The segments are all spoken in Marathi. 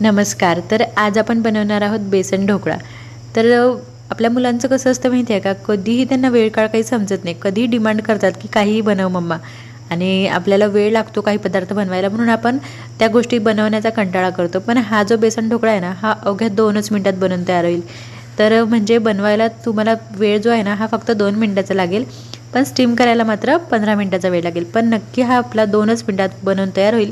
नमस्कार. तर आज आपण बनवणार आहोत बेसन ढोकळा. तर आपल्या मुलांचं कसं असतं माहिती आहे का? कधीही त्यांना वेळ काळ काही समजत नाही. कधीही डिमांड करतात की काहीही बनव मम्मा. आणि आपल्याला वेळ लागतो काही पदार्थ बनवायला म्हणून आपण त्या गोष्टी बनवण्याचा कंटाळा करतो. पण हा जो बेसन ढोकळा आहे ना हा अवघ्या दोनच मिनटात बनवून तयार होईल. तर म्हणजे बनवायला तुम्हाला वेळ जो आहे ना हा फक्त दोन मिनटाचा लागेल. पण स्टीम करायला मात्र पंधरा मिनटाचा वेळ लागेल. पण नक्की हा आपला दोनच मिनटात बनवून तयार होईल.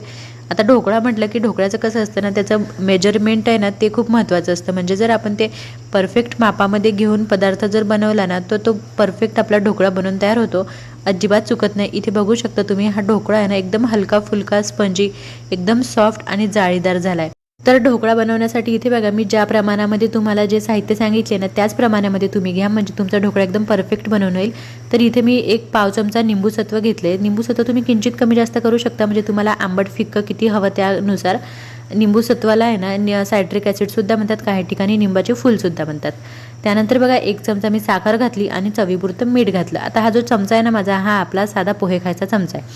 आता ढोकळा म्हटलं की ढोकळ्याचं कसं असतं ना त्याचं मेजरमेंट आहे ना ते खूप महत्त्वाचं असतं. म्हणजे जर आपण ते परफेक्ट मापामध्ये घेऊन पदार्थ जर बनवला ना तर तो परफेक्ट आपला ढोकळा बनवून तयार होतो. अजिबात चुकत नाही. इथे बघू शकता तुम्ही हा ढोकळा आहे ना एकदम हलका फुलका स्पंजी एकदम सॉफ्ट आणि जाळीदार झाला आहे तर ढोकळा बनवण्यासाठी इथे बघा मी ज्या प्रमाणामध्ये तुम्हाला जे साहित्य सांगितले ना त्याच प्रमाणामध्ये तुम्ही घ्या. म्हणजे तुमचा ढोकळा एकदम परफेक्ट बनवून येईल. तर इथे मी एक पाव चमचा निंबू सत्व घेतले. निंबू सत्व तुम्ही किंचित कमी जास्त करू शकता. म्हणजे तुम्हाला आंबट फिक्क किती हवं त्यानुसार. निंबू सत्वाला आहे ना सायट्रिक ॲसिडसुद्धा म्हणतात. काही ठिकाणी निंबाचे फुलसुद्धा म्हणतात. त्यानंतर बघा एक चमचा मी साखर घातली आणि चवीपुरतं मीठ घातलं. आता हा जो चमचा आहे ना माझा हा आपला साधा पोहे खायचा चमचा आहे.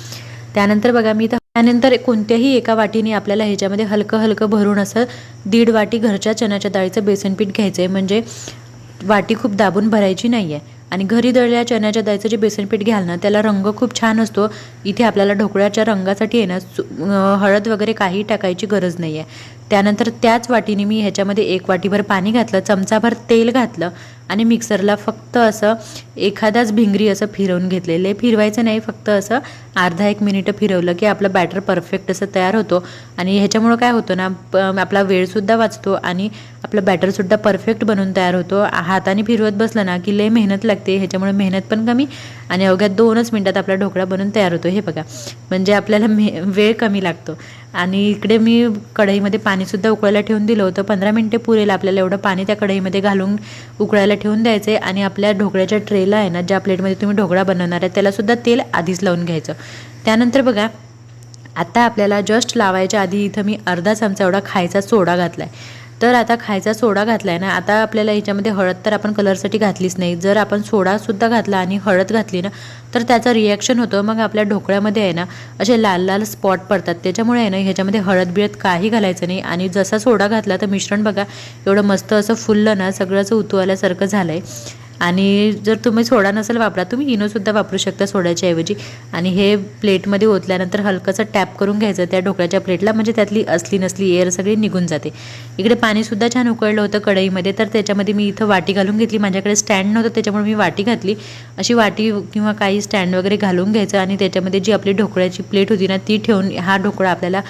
त्यानंतर बघा मी इथं त्यानंतर कोणत्याही एका वाटीने आपल्याला ह्याच्यामध्ये हलकं हलकं भरून असं दीड वाटी घरच्या चण्याच्या डाळीचं बेसन पीठ घ्यायचं आहे म्हणजे वाटी खूप दाबून भरायची नाही आहे आणि घरी दळल्या चण्याच्या डाळीचं जे बेसन पीठ घ्याल ना त्याला रंग खूप छान असतो. इथे आपल्याला ढोकळ्याच्या रंगासाठी आहे ना सु- हळद वगैरे काही टाकायची गरज नाही आहे त्यानंतर त्याच वाटीने मी ह्याच्यामध्ये एक वाटीभर पाणी घातलं चमचाभर तेल घातलं आणि मिक्सरला फक्त असं एखादाच भिंगरी असं फिरवून घेतलेलं फिरवायचं नाही फक्त असं अर्धा एक मिनिटं फिरवलं की आपलं बॅटर परफेक्ट असं तयार होतो. आणि ह्याच्यामुळं काय होतं ना आपला वेळसुद्धा वाचतो आणि आपलं बॅटरसुद्धा परफेक्ट बनून तयार होतो. हाताने फिरवत बसलं ना की लय मेहनत लागते ह्याच्यामुळे मेहनत पण कमी आणि अवघ्या दोनच मिनटात आपला ढोकळा बनून तयार होतो. हे बघा म्हणजे आपल्याला मे वेळ कमी लागतो. आणि इकडे मी कढईमध्ये पाणीसुद्धा उकळायला ठेवून दिलं होतं. पंधरा मिनटे पुरेल आपल्याला एवढं पाणी त्या कढईमध्ये घालून उकळायला ठेवून द्यायचं. आहे आणि आपल्या ढोकळ्याच्या ट्रेला आहे ना ज्या प्लेटमध्ये तुम्ही ढोकळा बनवणार आहे त्यालासुद्धा तेल आधीच लावून घ्यायचं. त्यानंतर बघा आता आपल्याला जस्ट लावायच्या आधी इथं मी अर्धा चमचा एवढा खायचा सोडा घातला आहे तर आता खायचा सोडा घातला आहे ना आता आपल्याला ह्याच्यामध्ये हळद तर आपण कलरसाठी घातलीच नाही. जर आपण सोडासुद्धा घातला आणि हळद घातली ना तर त्याचं रिॲक्शन होतं. मग आपल्या ढोकळ्यामध्ये आहे ना असे लाल लाल स्पॉट पडतात. त्याच्यामुळे आहे ना ह्याच्यामध्ये हळद बिळद काही घालायचं नाही. आणि जसा सोडा घातला तर मिश्रण बघा एवढं मस्त असं फुललं ना सगळं असं उतू आल्यासारखं झालं आहे आणि जर तुम्ही सोडा नसेल वापरा तुम्ही इनोसुद्धा वापरू शकता सोड्याच्या ऐवजी. आणि हे प्लेटमध्ये ओतल्यानंतर हलकंसं टॅप करून घ्यायचं त्या ढोकळ्याच्या प्लेटला म्हणजे त्यातली असली नसली एअर सगळी निघून जाते. इकडे पाणीसुद्धा छान उकळलं होतं कढईमध्ये तर त्याच्यामध्ये मी इथं वाटी घालून घेतली. माझ्याकडे स्टँड नव्हतं त्याच्यामुळे मी वाटी घातली. अशी वाटी किंवा काही स्टँड वगैरे घालून घ्यायचं आणि त्याच्यामध्ये जी आपली ढोकळ्याची प्लेट होती ना ती ठेवून हा ढोकळा आपल्याला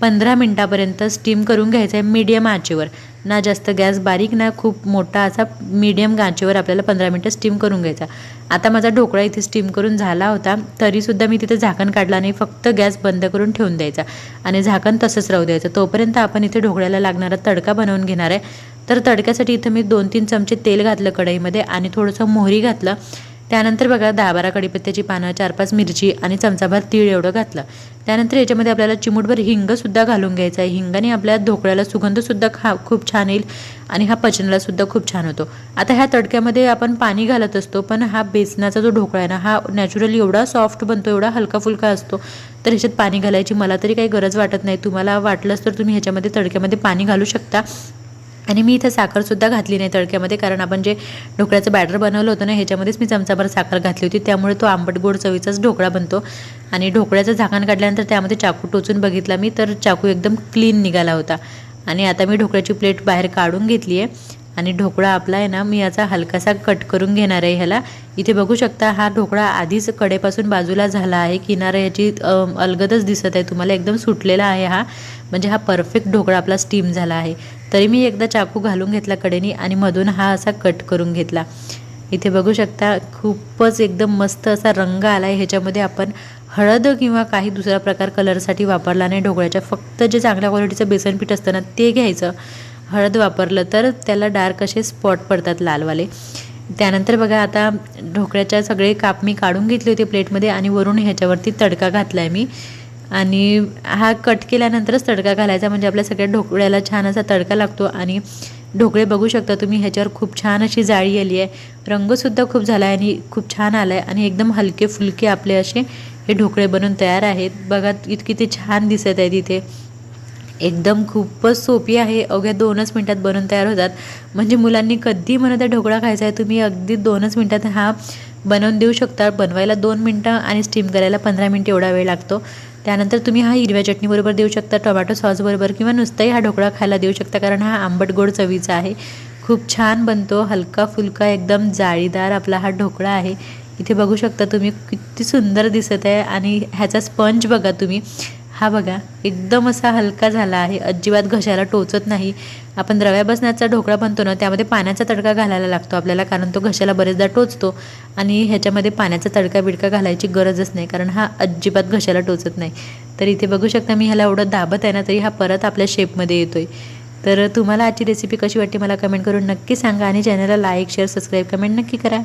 पंधरा मिनटापर्यंत स्टीम करून घ्यायचा आहे मीडियम आचेवर. ना जास्त गॅस बारीक ना खूप मोठा असा मीडियम गाचेवर आपल्याला पंधरा मिनटं स्टीम करून घ्यायचा. आता माझा ढोकळा इथे स्टीम करून झाला होता तरीसुद्धा मी तिथे झाकण काढला नाही फक्त गॅस बंद करून ठेवून द्यायचा. आणि झाकण तसंच राहू द्यायचं. तोपर्यंत आपण इथे ढोकळ्याला लागणारा तडका बनवून घेणार आहे. तर तडक्यासाठी इथं मी दोन तीन चमचे तेल घातलं कढईमध्ये आणि थोडंसं मोहरी घातलं. त्यानंतर बघा दहा बारा कढीपत्त्याची पानं चार पाच मिरची आणि चमचाभर तीळ एवढं घातलं. त्यानंतर याच्यामध्ये आपल्याला चिमूटभर हिंगसुद्धा घालून घ्यायचा आहे. हिंगाने आपल्या ढोकळ्याला सुगंधसुद्धा खा खूप छान येईल आणि हा पचनालासुद्धा खूप छान होतो. आता ह्या तडक्यामध्ये आपण पाणी घालत असतो पण हा बेसनाचा जो ढोकळा आहे ना हा नॅचरली एवढा सॉफ्ट बनतो एवढा हलका फुलका असतो तर ह्याच्यात पाणी घालायची मला तरी काही गरज वाटत नाही. तुम्हाला वाटलंच तर तुम्ही ह्याच्यामध्ये तडक्यामध्ये पाणी घालू शकता. आणि मी इथं साखरसुद्धा घातली नाही तडक्यामध्ये कारण आपण जे ढोकळ्याचं बॅटर बनवलं होतं ना ह्याच्यामध्येच मी चमचाभर साखर घातली होती. त्यामुळे तो आंबट गोड चवीचाच ढोकळा बनतो. आणि ढोकळ्याचं झाकण काढल्यानंतर त्यामध्ये चाकू टोचून बघितला मी तर चाकू एकदम क्लीन निघाला होता. आणि आता मी ढोकळ्याची प्लेट बाहेर काढून घेतली आहे आणि ढोकळा आपला आहे ना मी याचा हलकासा कट करून घेणार आहे ह्याला. इथे बघू शकता हा ढोकळा आधीच कडेपासून बाजूला झाला आहे. किनारा ह्याची अलगदच दिसत आहे. तुम्हाला एकदम सुटलेला आहे हा. म्हणजे हा परफेक्ट ढोकळा आपला स्टीम झाला आहे. तरी मी एकदा चाकू घालून घेतला कडेनी आणि मधून हा असा कट करून घेतला. इथे बघू शकता खूपच एकदम मस्त असा रंग आला आहे ह्याच्यामध्ये आपण हळद किंवा काही दुसरा प्रकार कलरसाठी वापरला नाही. ढोकळ्याच्या फक्त जे चांगल्या क्वालिटीचं बेसन पीठ असतं ना ते घ्यायचं. हळद वापरलं तर त्याला डार्क असे स्पॉट पडतात लालवाले. त्यानंतर बघा आता ढोकळ्याच्या सगळे काप मी काढून घेतले होते प्लेटमध्ये आणि वरून ह्याच्यावरती तडका घातला आहे मी. आणि हा कट केल्यानंतरच तडका घालायचा. म्हणजे आपल्या सगळ्या ढोकळ्याला छान असा तडका लागतो आणि ढोकळे बघू शकता तुम्ही ह्याच्यावर खूप छान अशी जाळी आली आहे रंगसुद्धा खूप झाला आहे आणि खूप छान आला आहे आणि एकदम हलके फुलके आपले असे हे ढोकळे बनून तयार आहेत. बघा इतकी ते छान दिसत आहेत इथे एकदम खूपच सोपी आहे. अवघ्या दोनच मिनटात बनवून तयार होतात. म्हणजे मुलांनी कधी म्हणत आहे ढोकळा खायचा आहे तुम्ही अगदी दोनच मिनटात हा बनवून देऊ शकता. बनवायला दोन मिनटं आणि स्टीम करायला पंधरा मिनटं एवढा वेळ लागतो. त्यानंतर तुम्ही हा हिरव्या चटणीबरोबर देऊ शकता टोमॅटो सॉसबरोबर किंवा नुसताही हा ढोकळा खायला देऊ शकता कारण हा आंबट गोड चवीचा आहे. खूप छान बनतो हलका फुलका एकदम जाळीदार आपला हा ढोकळा आहे. इथे बघू शकता तुम्ही किती सुंदर दिसत आहे आणि ह्याचा स्पंज बघा तुम्ही. हा बघा एकदम असा हलका झाला आहे. अजिबात घशाला टोचत नाही. आपण रव्या बसण्याचा ढोकळा बनतो ना त्यामध्ये पाण्याचा तडका घालायला लागतो आपल्याला कारण तो घशाला बरेचदा टोचतो आणि ह्याच्यामध्ये पाण्याचा तडका बिडका घालायची गरजच नाही कारण हा अजिबात घशाला टोचत नाही. तर इथे बघू शकता मी ह्याला एवढं दाबत आहे ना तरी हा परत आपल्या शेपमध्ये येतोय. तर तुम्हाला आजची रेसिपी कशी वाटते मला कमेंट करून नक्की सांगा आणि चॅनलला लाईक शेअर सबस्क्राईब कमेंट नक्की करा.